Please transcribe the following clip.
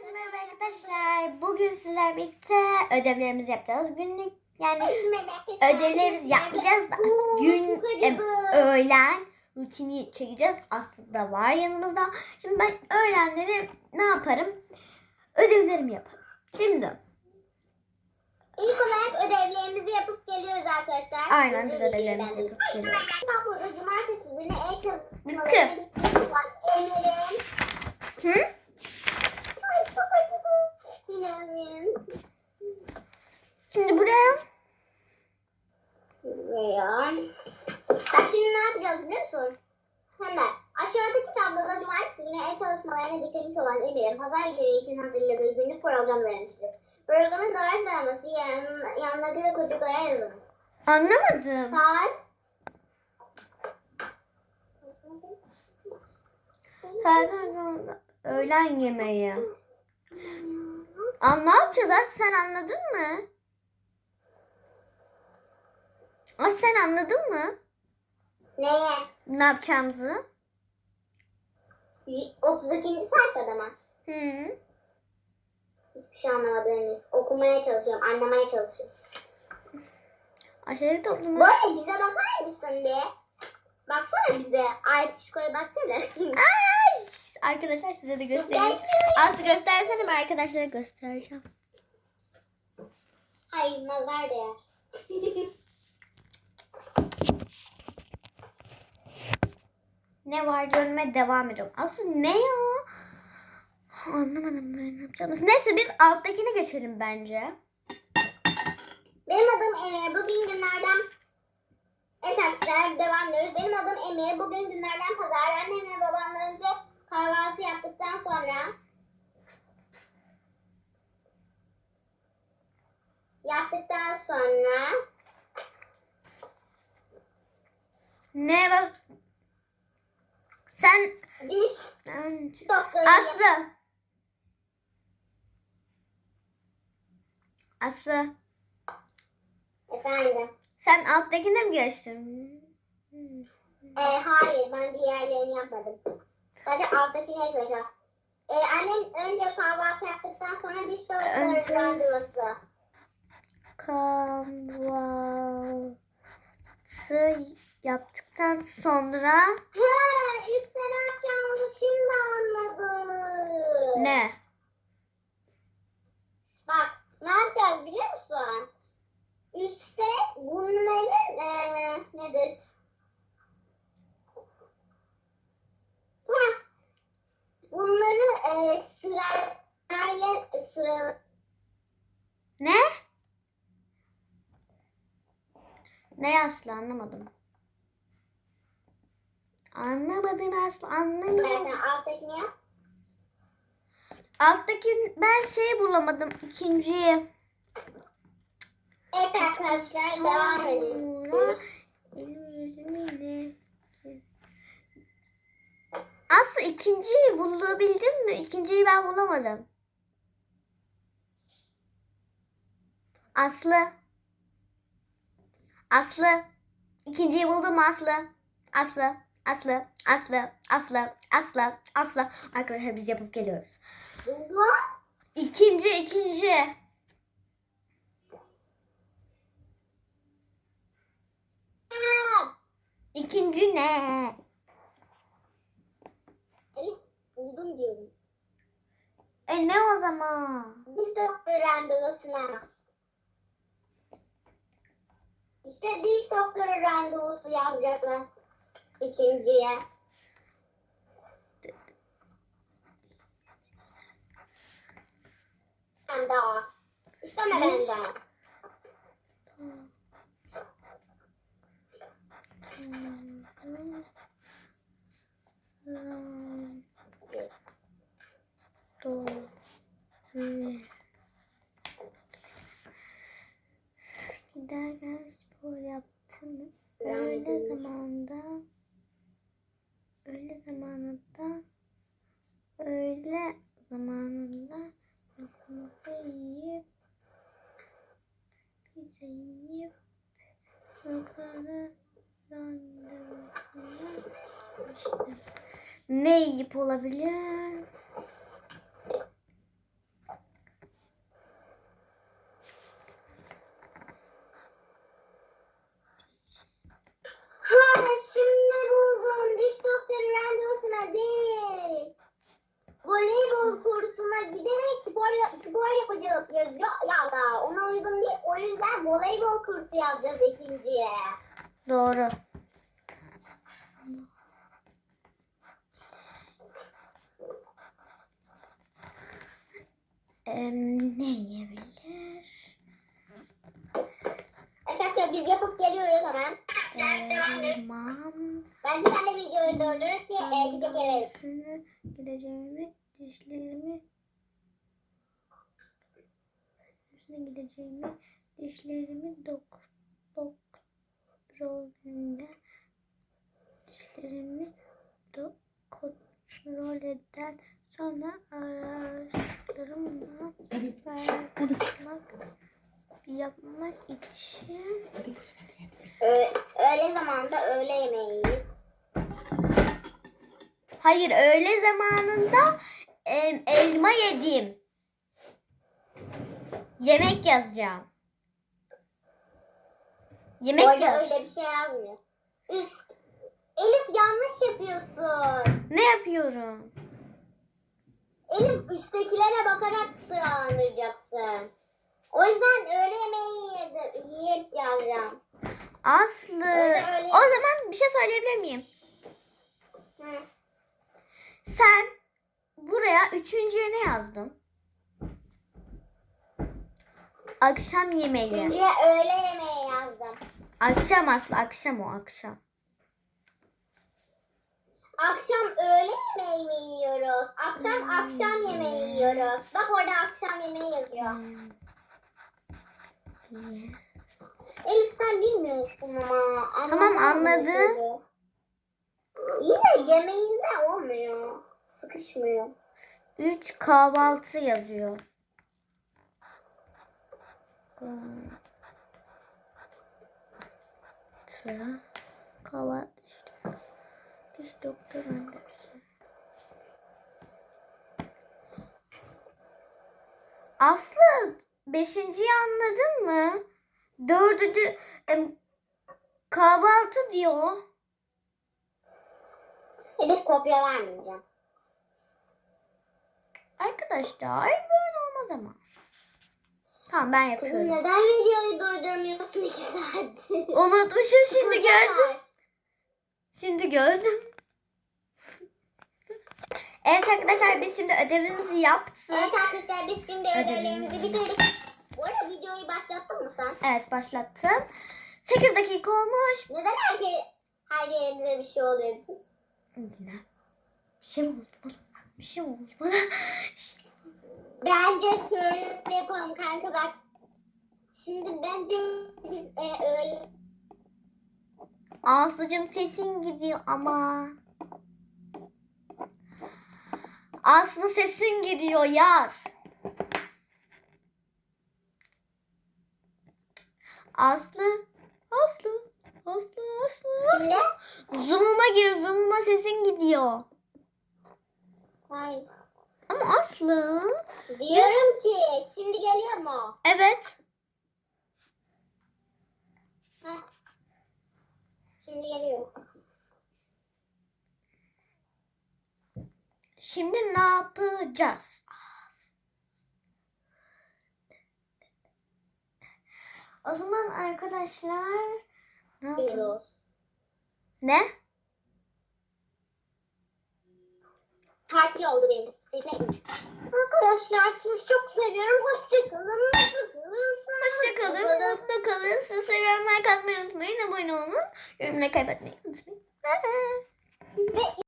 Herkese merhaba arkadaşlar. Bugün sizlerle birlikte ödevlerimizi yapacağız. Günlük yani ödevlerimizi yapacağız da gün em, öğlen rutini çekeceğiz. Aslında var yanımızda. Şimdi ben öğlenleri ne yaparım? Ödevlerimi yaparım. Şimdi İlk olarak ödevlerimizi yapıp geliyoruz arkadaşlar. Aynen, biz ödevlerimizi yapıp geliyoruz. Burada cumartesi günü el çalışmalarını bitirmiş var. Emir'in. hı? Çok acıdı. İnanmıyorum. Şimdi buraya Buraya. Bak şimdi ne yapacağız biliyor musun? Hemen aşağıdaki tabloda cumartesi günü el çalışmalarını bitirmiş olan Emir'in pazar günü için hazırladığı günlük program vermiştir. Programın doğru sıralaması yan, yanındaki de çocuklara yazılmış. anlamadım. Saat Zaten öğlen yemeği. Aa, ne yapacağız As sen anladın mı? As sen anladın mı? neye? Ne yapacağımızı? 32. sayfada mı? Hı. Hiçbir şey anlamadığını okumaya çalışıyorum, anlamaya çalışıyorum. Aşağıdaki toplumu. Bu arada bize bakar mısın diye. Baksana bize. Ay Pişko'ya baksana. Ay! Arkadaşlar size de göstereyim. Aslı göstersene mi arkadaşlara göstereceğim. Ay nazar değer. Ne var görmeye devam ediyorum. Aslı ne ya? Anlamadım ben ne yapacağımızı. Neyse biz alttakine geçelim bence. Benim adım Emir. Bugün günlerden arkadaşlar devam ediyoruz. Benim adım Emir. Bugün günlerden pazar. Annemle babamla önce kahvaltı yaptıktan sonra yaptıktan sonra Ne var? Sen diş Aslı. Aslı. efendim. Sen alttakine mi geçtin? E, hayır ben diğerlerini yapmadım. Sadece alttakini yapacağım. E, annem önce kahvaltı yaptıktan sonra diş doktoru randevusu. Kahvaltı yaptıktan sonra He, üstte ne yapacağımızı şimdi anladım. ne? Bak ne yapacağız biliyor musun? Üstte bunların e, nedir? Heh, bunları e, sırayla sıra Ne? Ne Aslı anlamadım. Anlamadım Aslı anlamadım. zaten alttakini yap. Alttaki ben şey bulamadım ikinciyi. Evet arkadaşlar devam ediyoruz. Aslı ikinciyi bulabildin mi? İkinciyi ben bulamadım. Aslı. Aslı. İkinciyi buldum Aslı. Aslı. Aslı. Aslı. Aslı. Aslı. Aslı. Arkadaşlar biz yapıp geliyoruz. Bu İkinci, ikinci. İkinci ne? Elif buldum diyorum. E ne o zaman? Diş doktoru randevusuna. İşte diş doktoru randevusu yapacaksın. İkinciye. Ben de o. İstemeden de. Giderken spor yaptım. Öğle zamanda öğle zamanında öğle zamanında lokma yiyip pizza yiyip yukarı randevusuna geçtim. Ne yiyip olabilir? yüzden voleybol kursu yapacağız ikinciye. Doğru. Ee, ne yiyebilir? Arkadaşlar biz yapıp geliyoruz hemen. Tamam. Ben sen de videoyu durdurur ki e, video gelelim. Üstünü gideceğimi, dişlerimi üstüne gideceğimi dişlerimi dok doktoruna dişlerimi dok kontrol eden sonra araştırma yapmak yapmak için öğle zamanında öğle yemeği Hayır öğle zamanında em, elma yedim. Yemek yazacağım. Yemek Orada yaz. öyle bir şey yazmıyor. Üst. Elif yanlış yapıyorsun. Ne yapıyorum? Elif üsttekilere bakarak sıralandıracaksın. O yüzden öğle yemeği yedi- yiyip yazacağım. Aslı. Öyle, öyle. O zaman bir şey söyleyebilir miyim? Hı. Sen buraya üçüncüye ne yazdın? Akşam yemeği. Üçüncüye öğle yemeği. Akşam Aslı akşam o akşam. Akşam öğle yemeği mi yiyoruz? Akşam akşam yemeği yiyoruz. Bak orada akşam yemeği yazıyor. Ye. Elif sen bilmiyorsun ama. Tamam, anladım. Yine yemeğinde olmuyor. Sıkışmıyor. Üç kahvaltı yazıyor. Kahvaltı. Kahvaltı işte. Diş doktor önerisi. Aslı beşinciyi anladın mı? Dördüncü em, kahvaltı diyor. Elif kopya vermeyeceğim. Arkadaşlar böyle olmaz ama. Tamam ben Kızım yapıyorum. neden videoyu durdurmuyorsun iki saattir? Unutmuşum şimdi Kızım gördüm. Şimdi gördüm. Evet arkadaşlar biz şimdi ödevimizi yaptık. Evet arkadaşlar biz şimdi Ödevimizi ödevlerimizi bitirdik. Bu arada videoyu başlattın mı sen? Evet başlattım. 8 dakika olmuş. Neden her, her yerimize bir şey oluyor bizim? Yine. Bir şey mi oldu bana? Bir şey mi oldu bana? Bence şöyle yapalım kanka bak. Şimdi bence biz e, öyle Aslıcığım sesin gidiyor ama. Aslı sesin gidiyor yaz. Aslı. Aslı. Aslı. Aslı. Şimdi? Zoom'uma gir. Zoom'uma sesin gidiyor. Hayır. Ama Aslı. Diyorum ki şimdi geliyor mu? Evet. Heh. Şimdi geliyor. Şimdi ne yapacağız? O zaman arkadaşlar ne yapalım? Ne? Parti oldu benim. Seçmek. Arkadaşlar sizi çok seviyorum. Hoşçakalın. Hoşçakalın, mutlu kalın. Sizi seviyorum. Like atmayı unutmayın. Abone olun. Yorumları kaybetmeyi unutmayın. Ve